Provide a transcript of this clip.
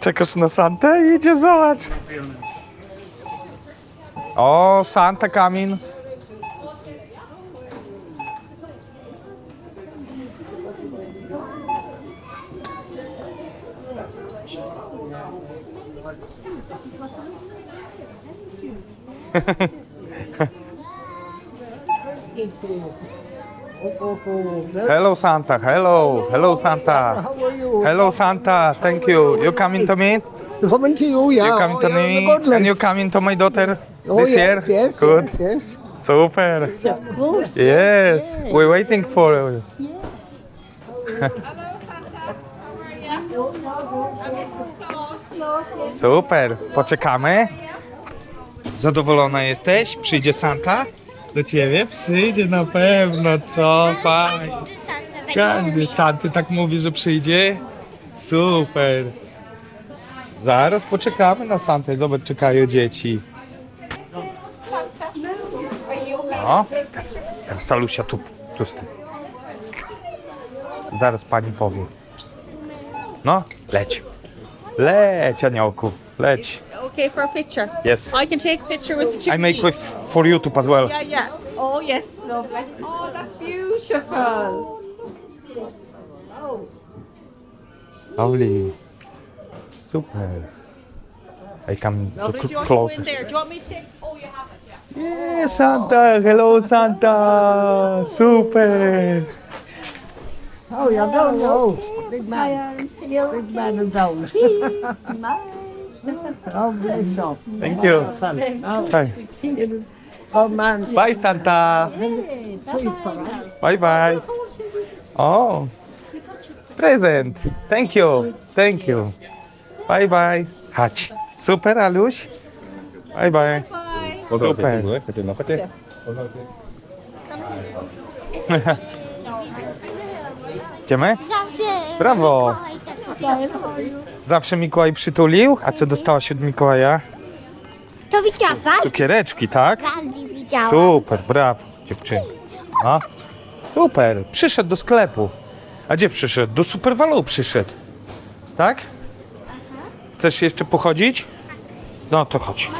Czekasz na Santę? Idzie, zobacz. O, Santa coming. Hello Santa, hello, hello Santa. How are you? Hello Santa, thank you. You coming to me? Coming to you, yeah. You coming Oh, to yeah, me? Good And you coming to my daughter oh, this yes, year? Yes, Good. Yes, yes. Super. Of course. Yes. We're waiting for you. Hello, Santa. How are you? I'm Mrs. Claus. Super. Poczekamy. Zadowolona jesteś? Przyjdzie Santa? Do ciebie? Przyjdzie na pewno, co? Fajnie. Każdy Santy tak mówi, że przyjdzie. Super. Zaraz poczekamy na Santę. Zobacz, czekają dzieci. No. Salusia tu, tu tym. Zaraz pani powie. No, leć. Leć, aniołku. Leć. Okay for a picture? Yes. I can take a picture with the chickadee. I make with for YouTube as well. Yeah, yeah. Oh, yes, lovely. Oh, that's beautiful. Lovely. Super. I come to Lovely. Do you cl- want to go in there? Do you want me to take? Oh, you have it, yeah. Yeah, Santa. Hello, Santa. Super. Oh, you don't oh. know. Big man. Big man in town. oh, bless you. Thank you. Oh, Hi. oh, man. Bye, Santa. Bye, bye. Oh, present. Thank you. Thank you. Bye, bye. Chodź. Super, Aluś. Bye, bye. Bye. Super. Idziemy? Brawo. Zawsze Mikołaj przytulił. A co dostałaś od Mikołaja? To widziała? Cukiereczki, tak? Super, brawo, dziewczyny. No. Super, przyszedł do sklepu. A gdzie przyszedł? Do Superwalu przyszedł. Tak? Chcesz jeszcze pochodzić? No to chodź.